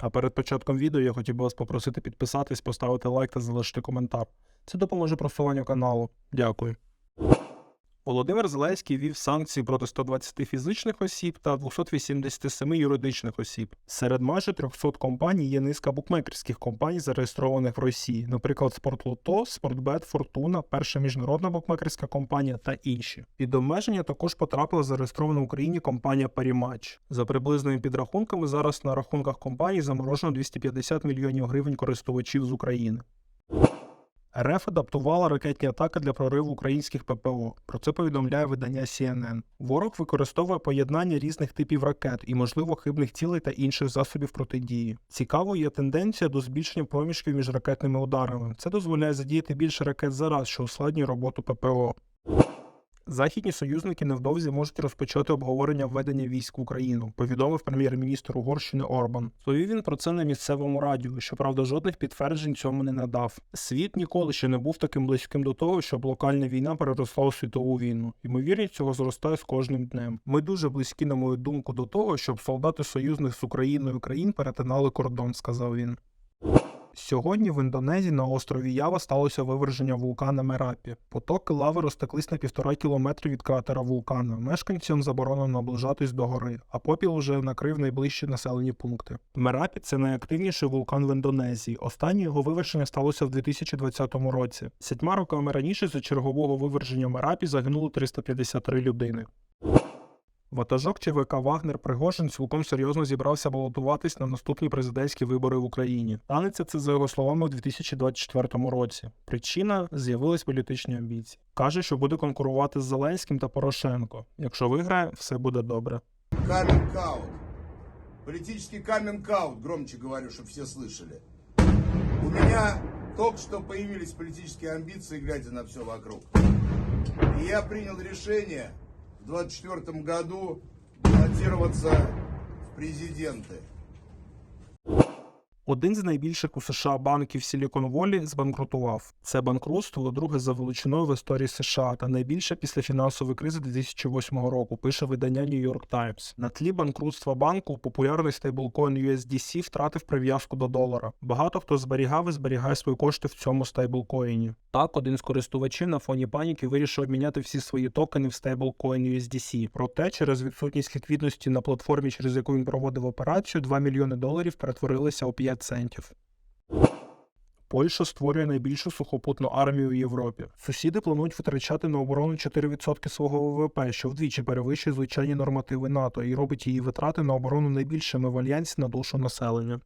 А перед початком відео я хотів би вас попросити підписатись, поставити лайк та залишити коментар. Це допоможе просуванню каналу. Дякую. Володимир Зеленський ввів санкції проти 120 фізичних осіб та 287 юридичних осіб. Серед майже 300 компаній є низка букмекерських компаній, зареєстрованих в Росії, наприклад, Спортлото, Спортбет, Фортуна, Перша міжнародна букмекерська компанія та інші. Під обмеження також потрапила зареєстрована в Україні компанія Парімач. За приблизними підрахунками, зараз на рахунках компанії заморожено 250 мільйонів гривень користувачів з України. РФ адаптувала ракетні атаки для прориву українських ППО. Про це повідомляє видання CNN. Ворог використовує поєднання різних типів ракет і, можливо, хибних цілей та інших засобів протидії. Цікавою є тенденція до збільшення проміжків між ракетними ударами. Це дозволяє задіяти більше ракет за раз, що ускладнює роботу ППО. Західні союзники невдовзі можуть розпочати обговорення введення військ в Україну, повідомив прем'єр-міністр Угорщини Орбан. Повів він про це на місцевому радіо. Щоправда, жодних підтверджень цьому не надав. Світ ніколи ще не був таким близьким до того, щоб локальна війна переросла у світову війну. Ймовірність цього зростає з кожним днем. Ми дуже близькі, на мою думку, до того, щоб солдати союзних з Україною країн перетинали кордон, сказав він. Сьогодні в Індонезії на острові Ява сталося виверження вулкана Мерапі. Потоки лави розтеклись на півтора кілометри від кратера вулкана. Мешканцям заборонено наближатись до гори, а попіл уже накрив найближчі населені пункти. Мерапі це найактивніший вулкан в Індонезії. Останнє його виверження сталося в 2020 році. Сятьма роками раніше за чергового виверження Мерапі загинуло 353 людини. Ватажок ЧВК Вагнер Пригожин цілком серйозно зібрався балотуватись на наступні президентські вибори в Україні. Станеться це за його словами у 2024 році. Причина з'явились політичні амбіції. Каже, що буде конкурувати з Зеленським та Порошенко. Якщо виграє, все буде добре. Каминг-аут. Политический каминг-аут, громче говорю, чтобы все слышали. У меня только что появились политические амбиции, глядя на все вокруг. И я принял решение в 2024 году баллотироваться в президенты. Один з найбільших у США банків Silicon Valley збанкрутував. Це банкрутство друге за величиною в історії США та найбільше після фінансової кризи 2008 року. Пише видання New York Times. На тлі банкрутства банку популярний стейблкоін USDC втратив прив'язку до долара. Багато хто зберігав і зберігає свої кошти в цьому стейблкоїні. Так, один з користувачів на фоні паніки вирішив обміняти всі свої токени в стейблкоін USDC. Проте через відсутність ліквідності на платформі, через яку він проводив операцію, 2 мільйони доларів перетворилися у 5 центів. Польща створює найбільшу сухопутну армію в Європі. Сусіди планують витрачати на оборону 4% свого ВВП, що вдвічі перевищує звичайні нормативи НАТО і робить її витрати на оборону найбільшими в альянсі на душу населення.